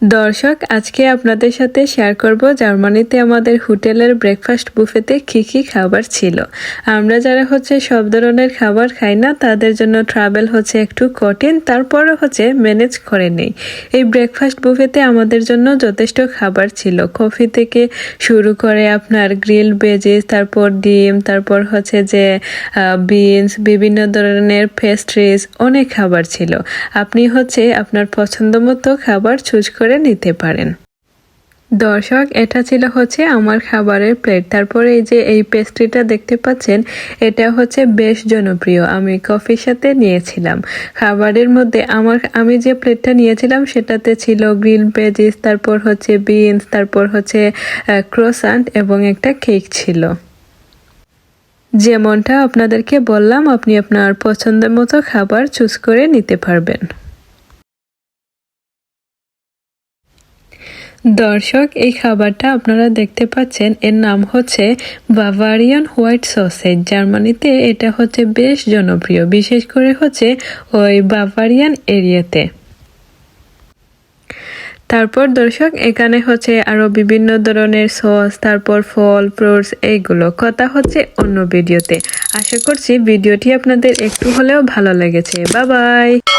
দর্শক, আজকে আপনাদের সাথে শেয়ার করব জার্মানিতে আমাদের হোটেলের ব্রেকফাস্ট বুফেতে কী কী খাবার ছিল। আমরা যারা হচ্ছে সব ধরনের খাবার খাই না, তাদের জন্য ট্রাভেল হচ্ছে একটু কঠিন তারপরে হচ্ছে ম্যানেজ করে নেই। এই ব্রেকফাস্ট বুফেতে আমাদের জন্য যথেষ্ট খাবার ছিল। কফি থেকে শুরু করে আপনার গ্রিল ভেজিস তারপর ডিম, তারপর হচ্ছে যে বিনস বিভিন্ন ধরনের পেস্ট্রিজ অনেক খাবার ছিল। আপনি হচ্ছে আপনার পছন্দ মতো খাবার চুজ করে নিতে পারেন। দর্শক, এটা ছিল হচ্ছে আমার খাবারের প্লেট তারপরে এই যে এই পেস্ট্রিটা দেখতে পাচ্ছেন, এটা হচ্ছে বেশ জনপ্রিয়। আমি কফির সাথে নিয়েছিলাম। খাবারের মধ্যে আমার, আমি যে প্লেটটা নিয়েছিলাম, সেটাতে ছিল গ্রিন পেজিস তারপর হচ্ছে বিনস তারপর হচ্ছে ক্রোসান্ট এবং একটা কেক ছিল। যেমনটা আপনাদেরকে বললাম, আপনি আপনার পছন্দের মতো খাবার চুজ করে নিতে পারবেন। দর্শক, এই খাবারটা আপনারা দেখতে পাচ্ছেন। এর নাম হচ্ছে বাভারিয়ান হোয়াইট সসেজ জার্মানিতে এটা হচ্ছে বেশ জনপ্রিয়। বিশেষ করে হচ্ছে ওই বাভারিয়ান এরিয়াতে। তারপর দর্শক, এখানে হচ্ছে আরও বিভিন্ন ধরনের সস, তারপর ফল, ফ্রুটস, এইগুলো। কথা হচ্ছে অন্য ভিডিওতে। আশা করছি ভিডিওটি আপনাদের একটু হলেও ভালো লেগেছে। Bye bye!